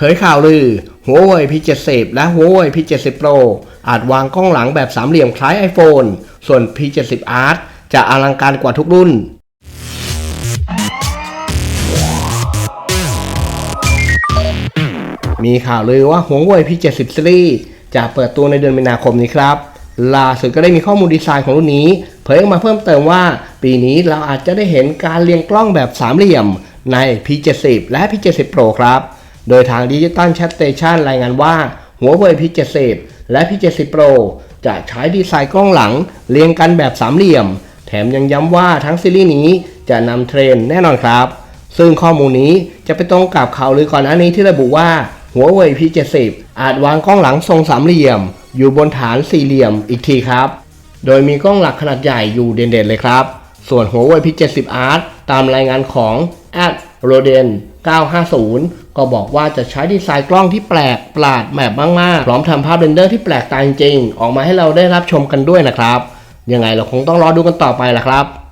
เผยข่าวลือ Huawei P70 และ Huawei P70 Pro อาจวางกล้องหลังแบบสามเหลี่ยมคล้าย iPhone ส่วน P70 Art จะอลังการกว่าทุกรุ่นมีข่าวลือว่า Huawei P70 Series จะเปิดตัวในเดือนมีนาคมนี้ครับ ล่าสุดก็ได้มีข้อมูลดีไซน์ของรุ่นนี้ เผยออกมาเพิ่มเติมว่า ปีนี้เราอาจจะได้เห็นการเรียงกล้องแบบสามเหลี่ยมใน P70 และ P70 Pro ครับ โดยทาง Digital Chat Station รายงานว่า Huawei P70 และ P70 Pro จะใช้ดีไซน์กล้องหลังเรียงกันแบบสามเหลี่ยม แถมยังย้ำว่าทั้งซีรีส์นี้จะนำเทรนแน่นอนครับ ซึ่งข้อมูลนี้จะไปตรงกับข่าวลือก่อนหน้านี้ที่ระบุว่า Huawei P70 อาจวางกล้องหลังทรงสามเหลี่ยม อยู่บนฐานสี่เหลี่ยมอีกทีครับ โดยมีกล้องหลักขนาดใหญ่อยู่เด่นๆเลยครับ ส่วน Huawei P70 Art ตามรายงานของ a d r o d e n 950 ก็บอกว่าจะใช้ดีไซน์กล้องที่แปลกประหลาดแบบมากๆ พร้อมทำภาพเรนเดอร์ที่แปลกตาจริงๆ ออกมาให้เราได้รับชมกันด้วยนะครับ ยังไงเราคงต้องรอดูกันต่อไปละครับ